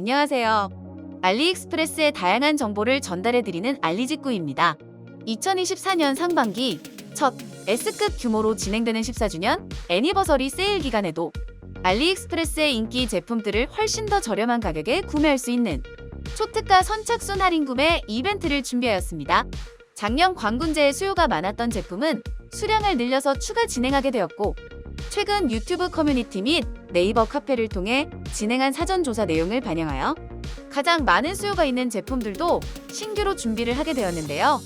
안녕하세요. 알리익스프레스의 다양한 정보를 전달해드리는 알리직구입니다. 2024년 상반기 첫 S급 규모로 진행되는 14주년 애니버서리 세일 기간에도 알리익스프레스의 인기 제품들을 훨씬 더 저렴한 가격에 구매할 수 있는 초특가 선착순 할인 구매 이벤트를 준비하였습니다. 작년 광군제의 수요가 많았던 제품은 수량을 늘려서 추가 진행하게 되었고 최근 유튜브 커뮤니티 및 네이버 카페를 통해 진행한 사전 조사 내용을 반영하여 가장 많은 수요가 있는 제품들도 신규로 준비를 하게 되었는데요.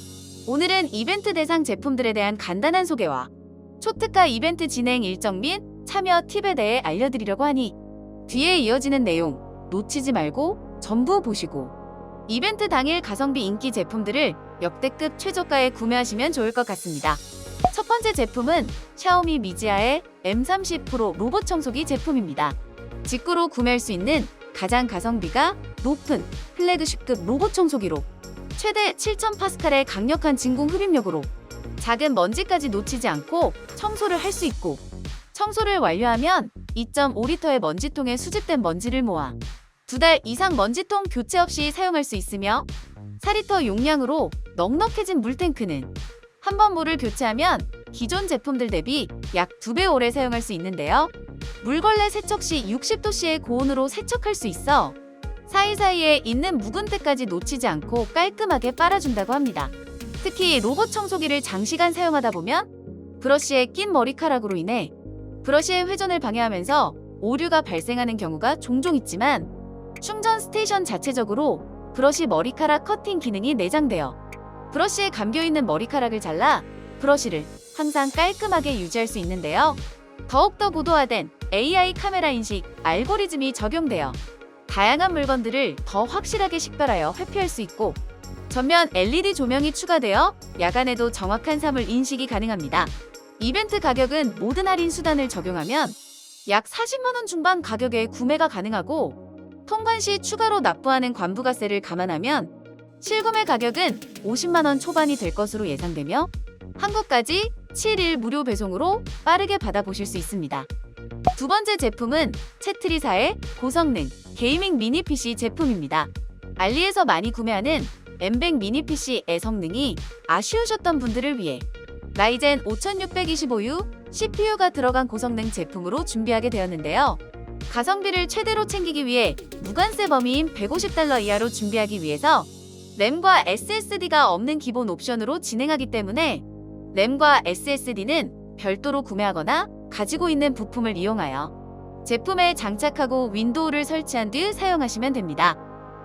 오늘은 이벤트 대상 제품들에 대한 간단한 소개와 초특가 이벤트 진행 일정 및 참여 팁에 대해 알려드리려고 하니 뒤에 이어지는 내용 놓치지 말고 전부 보시고 이벤트 당일 가성비 인기 제품들을 역대급 최저가에 구매하시면 좋을 것 같습니다. 첫 번째 제품은 샤오미 미지아의 M30 프로 로봇 청소기 제품입니다. 직구로 구매할 수 있는 가장 가성비가 높은 플래그십급 로봇 청소기로 최대 7000 파스칼의 강력한 진공 흡입력으로 작은 먼지까지 놓치지 않고 청소를 할 수 있고 청소를 완료하면 2.5리터의 먼지통에 수집된 먼지를 모아 두 달 이상 먼지통 교체 없이 사용할 수 있으며 4리터 용량으로 넉넉해진 물탱크는 한 번 물을 교체하면 기존 제품들 대비 약 2배 오래 사용할 수 있는데요. 물걸레 세척 시 60도씨의 고온으로 세척할 수 있어 사이사이에 있는 묵은 때까지 놓치지 않고 깔끔하게 빨아준다고 합니다. 특히 로봇 청소기를 장시간 사용하다 보면 브러쉬에 낀 머리카락으로 인해 브러쉬의 회전을 방해하면서 오류가 발생하는 경우가 종종 있지만 충전 스테이션 자체적으로 브러쉬 머리카락 커팅 기능이 내장되어 브러쉬에 감겨있는 머리카락을 잘라 브러쉬를 항상 깔끔하게 유지할 수 있는데요. 더욱더 고도화된 AI 카메라 인식 알고리즘이 적용되어 다양한 물건들을 더 확실하게 식별하여 회피할 수 있고 전면 LED 조명이 추가되어 야간에도 정확한 사물 인식이 가능합니다. 이벤트 가격은 모든 할인 수단을 적용하면 약 40만원 중반 가격에 구매가 가능하고 통관 시 추가로 납부하는 관부가세를 감안하면 실구매 가격은 50만원 초반이 될 것으로 예상되며 한국까지 7일 무료 배송으로 빠르게 받아보실 수 있습니다. 두 번째 제품은 채트리사의 고성능 게이밍 미니 PC 제품입니다. 알리에서 많이 구매하는 M100 미니 PC의 성능이 아쉬우셨던 분들을 위해 라이젠 5625U CPU가 들어간 고성능 제품으로 준비하게 되었는데요. 가성비를 최대로 챙기기 위해 무관세 범위인 150달러 이하로 준비하기 위해서 램과 SSD가 없는 기본 옵션으로 진행하기 때문에 램과 SSD는 별도로 구매하거나 가지고 있는 부품을 이용하여 제품에 장착하고 윈도우를 설치한 뒤 사용하시면 됩니다.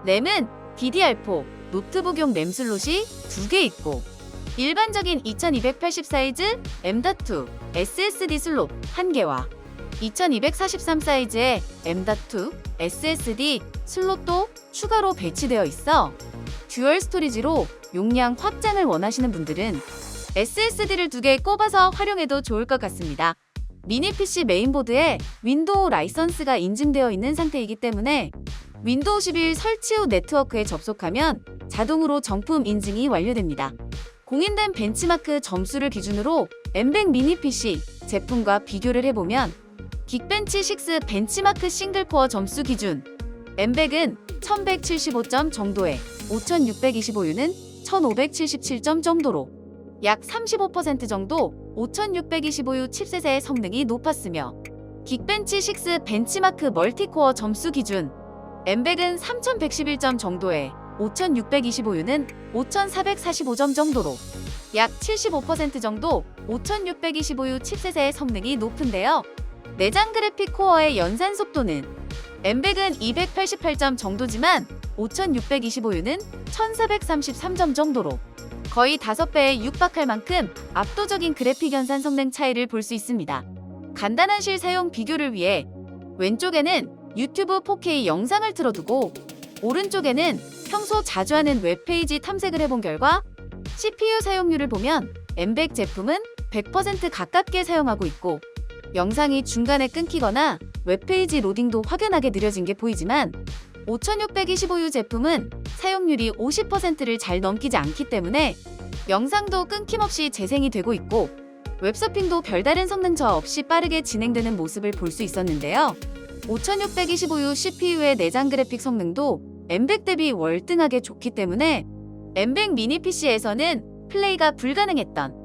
램은 DDR4 노트북용 램 슬롯이 두개 있고 일반적인 2280 사이즈 M.2 SSD 슬롯 1개와 2243 사이즈의 M.2 SSD 슬롯도 추가로 배치되어 있어 듀얼 스토리지로 용량 확장을 원하시는 분들은 SSD를 두 개 꼽아서 활용해도 좋을 것 같습니다. 미니 PC 메인보드에 윈도우 라이선스가 인증되어 있는 상태이기 때문에 윈도우 11 설치 후 네트워크에 접속하면 자동으로 정품 인증이 완료됩니다. 공인된 벤치마크 점수를 기준으로 M100 미니 PC 제품과 비교를 해보면 긱벤치 6 벤치마크 싱글코어 점수 기준 M100은 1175점 정도 에 5625U는 1577점 정도로 약 35% 정도 5625U 칩셋의 성능이 높았으며 긱벤치 6 벤치마크 멀티코어 점수 기준 M100은 3111점 정도에 5625U는 5445점 정도로 약 75% 정도 5625U 칩셋의 성능이 높은데요. 내장 그래픽 코어의 연산 속도는 M100은 288점 정도지만 5625U는 1433점 정도로 거의 5배에 육박할 만큼 압도적인 그래픽 연산 성능 차이를 볼 수 있습니다. 간단한 실 사용 비교를 위해 왼쪽에는 유튜브 4K 영상을 틀어두고 오른쪽에는 평소 자주 하는 웹페이지 탐색을 해본 결과 CPU 사용률을 보면 M100 제품은 100% 가깝게 사용하고 있고 영상이 중간에 끊기거나 웹페이지 로딩도 확연하게 느려진 게 보이지만 5625U 제품은 사용률이 50%를 잘 넘기지 않기 때문에 영상도 끊김없이 재생이 되고 있고 웹서핑도 별다른 성능 저하 없이 빠르게 진행되는 모습을 볼 수 있었는데요. 5625U CPU의 내장 그래픽 성능도 M100 대비 월등하게 좋기 때문에 M100 미니 PC에서는 플레이가 불가능했던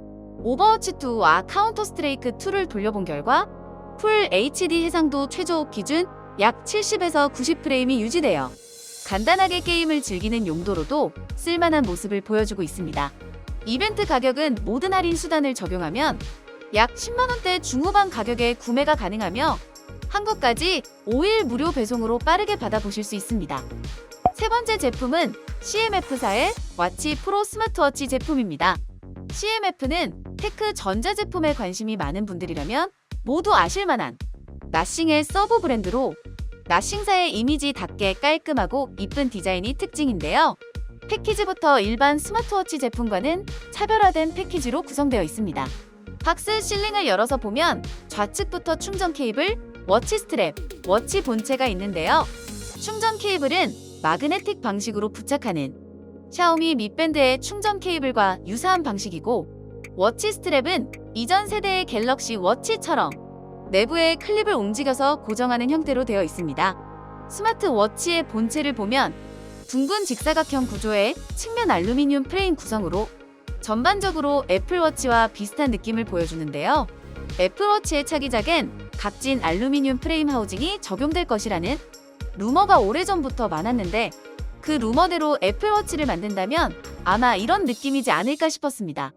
오버워치 2와 카운터 스트레이크 2를 돌려본 결과 풀 HD 해상도 최저 기준 약 70에서 90프레임이 유지되어 간단하게 게임을 즐기는 용도로도 쓸만한 모습을 보여주고 있습니다. 이벤트 가격은 모든 할인 수단을 적용하면 약 10만원대 중후반 가격에 구매가 가능하며 한국까지 5일 무료 배송으로 빠르게 받아보실 수 있습니다. 세 번째 제품은 CMF사의 와치 프로 스마트워치 제품입니다. CMF는 테크 전자 제품에 관심이 많은 분들이라면 모두 아실만한 나싱의 서브 브랜드로 나싱사의 이미지답게 깔끔하고 이쁜 디자인이 특징인데요. 패키지부터 일반 스마트워치 제품과는 차별화된 패키지로 구성되어 있습니다. 박스 실링을 열어서 보면 좌측부터 충전 케이블, 워치 스트랩, 워치 본체가 있는데요. 충전 케이블은 마그네틱 방식으로 부착하는 샤오미 미밴드의 충전 케이블과 유사한 방식이고 워치 스트랩은 이전 세대의 갤럭시 워치처럼 내부에 클립을 움직여서 고정하는 형태로 되어 있습니다. 스마트 워치의 본체를 보면 둥근 직사각형 구조의 측면 알루미늄 프레임 구성으로 전반적으로 애플워치와 비슷한 느낌을 보여주는데요. 애플워치의 차기작엔 각진 알루미늄 프레임 하우징이 적용될 것이라는 루머가 오래전부터 많았는데 그 루머대로 애플워치를 만든다면 아마 이런 느낌이지 않을까 싶었습니다.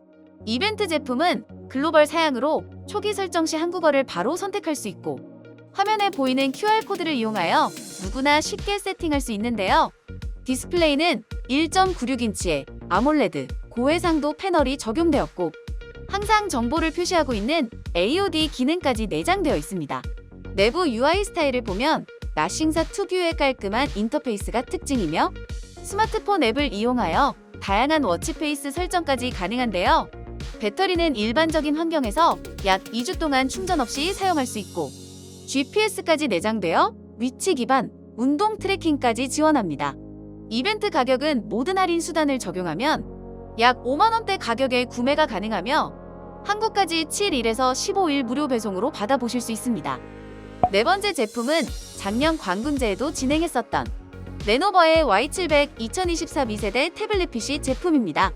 이벤트 제품은 글로벌 사양으로 초기 설정 시 한국어를 바로 선택할 수 있고 화면에 보이는 QR코드를 이용하여 누구나 쉽게 세팅할 수 있는데요. 디스플레이는 1.96인치의 아몰레드 고해상도 패널이 적용되었고 항상 정보를 표시하고 있는 AOD 기능까지 내장되어 있습니다. 내부 UI 스타일을 보면 나싱사 특유의 깔끔한 인터페이스가 특징이며 스마트폰 앱을 이용하여 다양한 워치페이스 설정까지 가능한데요. 배터리는 일반적인 환경에서 약 2주 동안 충전 없이 사용할 수 있고 GPS까지 내장되어 위치 기반 운동 트래킹까지 지원합니다. 이벤트 가격은 모든 할인 수단을 적용하면 약 5만원대 가격에 구매가 가능하며 한국까지 7일에서 15일 무료 배송으로 받아보실 수 있습니다. 네 번째 제품은 작년 광군제에도 진행했었던 레노버의 Y700 2024 미세대 태블릿 PC 제품입니다.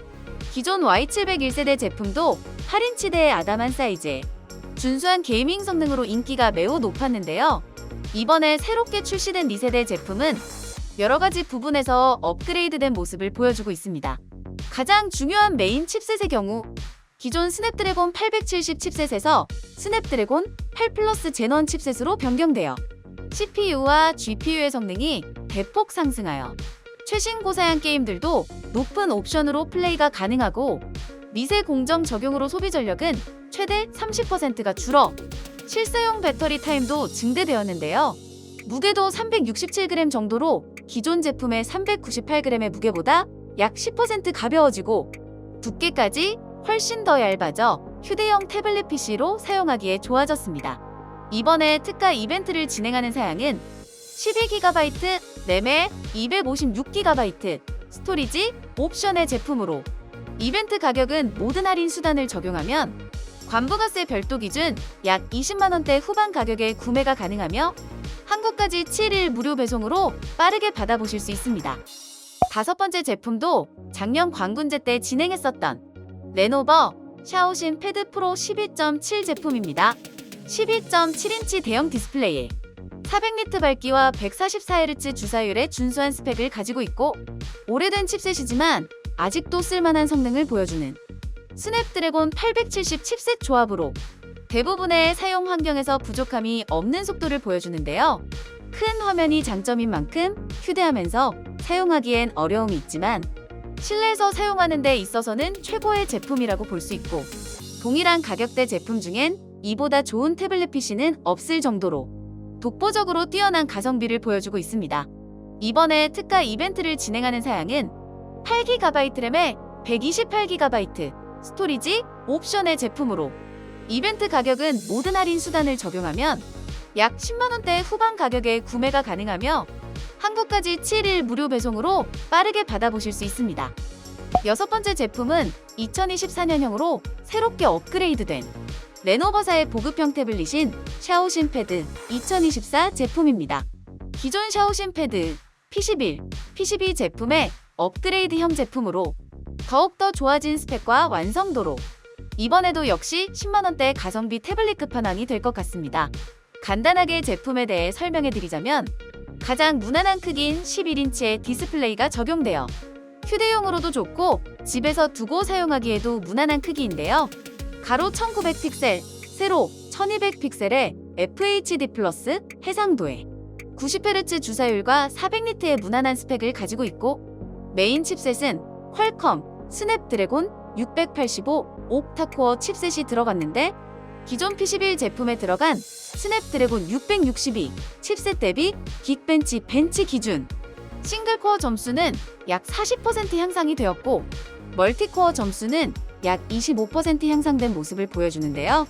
기존 Y700 1세대 제품도 8인치대의 아담한 사이즈에 준수한 게이밍 성능으로 인기가 매우 높았는데요. 이번에 새롭게 출시된 2세대 제품은 여러 가지 부분에서 업그레이드된 모습을 보여주고 있습니다. 가장 중요한 메인 칩셋의 경우 기존 스냅드래곤 870 칩셋에서 스냅드래곤 8 플러스 제넌 칩셋으로 변경되어 CPU와 GPU의 성능이 대폭 상승하여 최신 고사양 게임들도 높은 옵션으로 플레이가 가능하고 미세 공정 적용으로 소비 전력은 최대 30%가 줄어 실사용 배터리 타임도 증대되었는데요. 무게도 367g 정도로 기존 제품의 398g의 무게보다 약 10% 가벼워지고 두께까지 훨씬 더 얇아져 휴대용 태블릿 PC로 사용하기에 좋아졌습니다. 이번에 특가 이벤트를 진행하는 사양은 12GB 램에 256GB 스토리지 옵션의 제품으로 이벤트 가격은 모든 할인 수단을 적용하면 관부가세 별도 기준 약 20만원대 후반 가격에 구매가 가능하며 한국까지 7일 무료 배송으로 빠르게 받아보실 수 있습니다. 다섯 번째 제품도 작년 광군제 때 진행했었던 레노버 샤오신 패드 프로 12.7 제품입니다. 12.7인치 대형 디스플레이에 400니트 밝기와 144Hz 주사율의 준수한 스펙을 가지고 있고 오래된 칩셋이지만 아직도 쓸만한 성능을 보여주는 스냅드래곤 870 칩셋 조합으로 대부분의 사용 환경에서 부족함이 없는 속도를 보여주는데요. 큰 화면이 장점인 만큼 휴대하면서 사용하기엔 어려움이 있지만 실내에서 사용하는 데 있어서는 최고의 제품이라고 볼 수 있고 동일한 가격대 제품 중엔 이보다 좋은 태블릿 PC는 없을 정도로 독보적으로 뛰어난 가성비를 보여주고 있습니다. 이번에 특가 이벤트를 진행하는 사양은 8GB 램에 128GB 스토리지 옵션의 제품으로 이벤트 가격은 모든 할인 수단을 적용하면 약 10만원대 후반 가격에 구매가 가능하며 한국까지 7일 무료 배송으로 빠르게 받아보실 수 있습니다. 여섯 번째 제품은 2024년형으로 새롭게 업그레이드된 레노버사의 보급형 태블릿인 샤오신 패드 2024 제품입니다. 기존 샤오신 패드 P11, P12 제품의 업그레이드형 제품으로 더욱더 좋아진 스펙과 완성도로 이번에도 역시 10만원대 가성비 태블릿 끝판왕이 될 것 같습니다. 간단하게 제품에 대해 설명해 드리자면 가장 무난한 크기인 11인치의 디스플레이가 적용되어 휴대용으로도 좋고 집에서 두고 사용하기에도 무난한 크기인데요. 가로 1900픽셀, 세로 1200픽셀의 FHD 플러스 해상도에 90Hz 주사율과 400니트의 무난한 스펙을 가지고 있고 메인 칩셋은 퀄컴 스냅드래곤 685 옥타코어 칩셋이 들어갔는데 기존 P11 제품에 들어간 스냅드래곤 662 칩셋 대비 긱벤치 벤치 기준. 싱글코어 점수는 약 40% 향상이 되었고 멀티코어 점수는 약 25% 향상된 모습을 보여주는데요.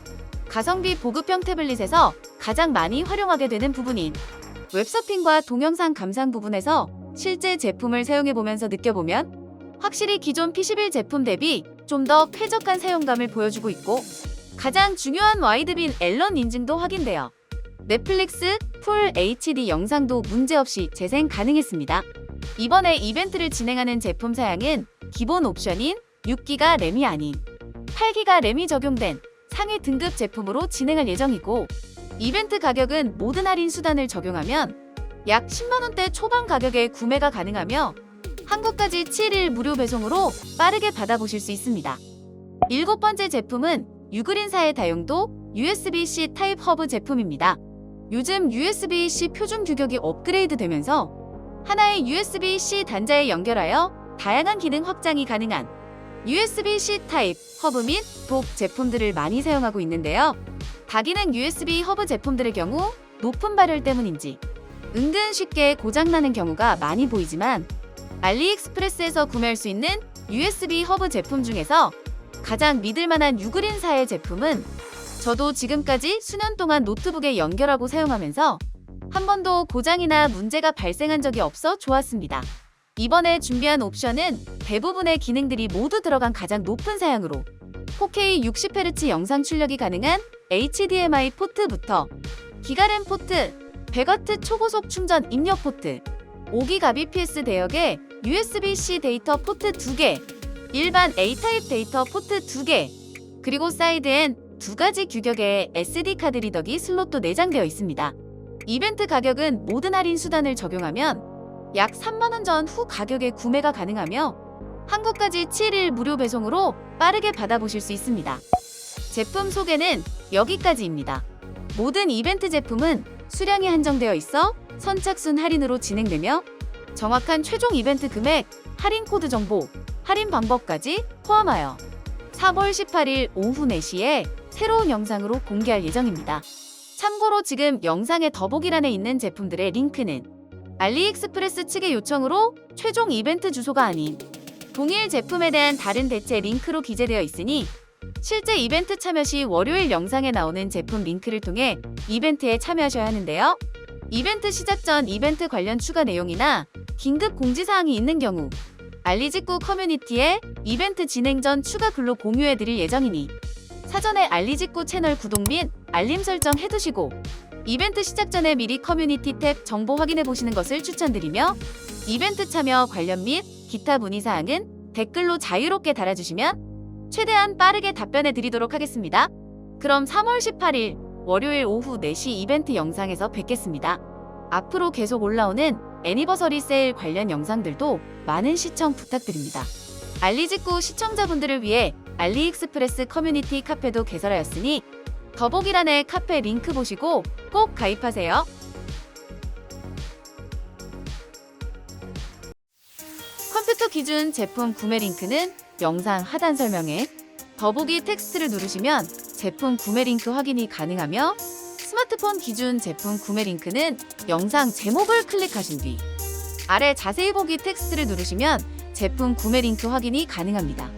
가성비 보급형 태블릿에서 가장 많이 활용하게 되는 부분인 웹서핑과 동영상 감상 부분에서 실제 제품을 사용해보면서 느껴보면 확실히 기존 P11 제품 대비 좀 더 쾌적한 사용감을 보여주고 있고 가장 중요한 와이드빈 앨런 인증도 확인되어 넷플릭스 풀 HD 영상도 문제없이 재생 가능했습니다. 이번에 이벤트를 진행하는 제품 사양은 기본 옵션인 6기가 램이 아닌 8기가 램이 적용된 상위 등급 제품으로 진행할 예정이고 이벤트 가격은 모든 할인 수단을 적용하면 약 10만원대 초반 가격에 구매가 가능하며 한국까지 7일 무료 배송으로 빠르게 받아보실 수 있습니다. 일곱 번째 제품은 유그린사의 다용도 USB-C 타입 허브 제품입니다. 요즘 USB-C 표준 규격이 업그레이드 되면서 하나의 USB-C 단자에 연결하여 다양한 기능 확장이 가능한 USB-C 타입 허브 및 독 제품들을 많이 사용하고 있는데요. 다기능 USB 허브 제품들의 경우 높은 발열 때문인지 은근 쉽게 고장나는 경우가 많이 보이지만 알리익스프레스에서 구매할 수 있는 USB 허브 제품 중에서 가장 믿을만한 유그린사의 제품은 저도 지금까지 수년 동안 노트북에 연결하고 사용하면서 한 번도 고장이나 문제가 발생한 적이 없어 좋았습니다. 이번에 준비한 옵션은 대부분의 기능들이 모두 들어간 가장 높은 사양으로 4K 60Hz 영상 출력이 가능한 HDMI 포트부터 기가램 포트, 100W 초고속 충전 입력 포트, 5기가 BPS 대역의 USB-C 데이터 포트 2개, 일반 A 타입 데이터 포트 2개, 그리고 사이드엔 두 가지 규격의 SD 카드 리더기 슬롯도 내장되어 있습니다. 이벤트 가격은 모든 할인 수단을 적용하면 약 3만원 전 후 가격에 구매가 가능하며 한국까지 7일 무료 배송으로 빠르게 받아보실 수 있습니다. 제품 소개는 여기까지입니다. 모든 이벤트 제품은 수량이 한정되어 있어 선착순 할인으로 진행되며 정확한 최종 이벤트 금액, 할인 코드 정보, 할인 방법까지 포함하여 3월 18일 오후 4시에 새로운 영상으로 공개할 예정입니다. 참고로 지금 영상의 더보기란에 있는 제품들의 링크는 알리익스프레스 측의 요청으로 최종 이벤트 주소가 아닌 동일 제품에 대한 다른 대체 링크로 기재되어 있으니 실제 이벤트 참여 시 월요일 영상에 나오는 제품 링크를 통해 이벤트에 참여하셔야 하는데요. 이벤트 시작 전 이벤트 관련 추가 내용이나 긴급 공지사항이 있는 경우 알리직구 커뮤니티에 이벤트 진행 전 추가 글로 공유해 드릴 예정이니 사전에 알리직구 채널 구독 및 알림 설정 해두시고 이벤트 시작 전에 미리 커뮤니티 탭 정보 확인해 보시는 것을 추천드리며 이벤트 참여 관련 및 기타 문의 사항은 댓글로 자유롭게 달아주시면 최대한 빠르게 답변해 드리도록 하겠습니다. 그럼 3월 18일 월요일 오후 4시 이벤트 영상에서 뵙겠습니다. 앞으로 계속 올라오는 애니버서리 세일 관련 영상들도 많은 시청 부탁드립니다. 알리직구 시청자분들을 위해 알리익스프레스 커뮤니티 카페도 개설하였으니 더보기란에 카페 링크 보시고 꼭 가입하세요. 컴퓨터 기준 제품 구매 링크는 영상 하단 설명에 더보기 텍스트를 누르시면 제품 구매 링크 확인이 가능하며 스마트폰 기준 제품 구매 링크는 영상 제목을 클릭하신 뒤 아래 자세히 보기 텍스트를 누르시면 제품 구매 링크 확인이 가능합니다.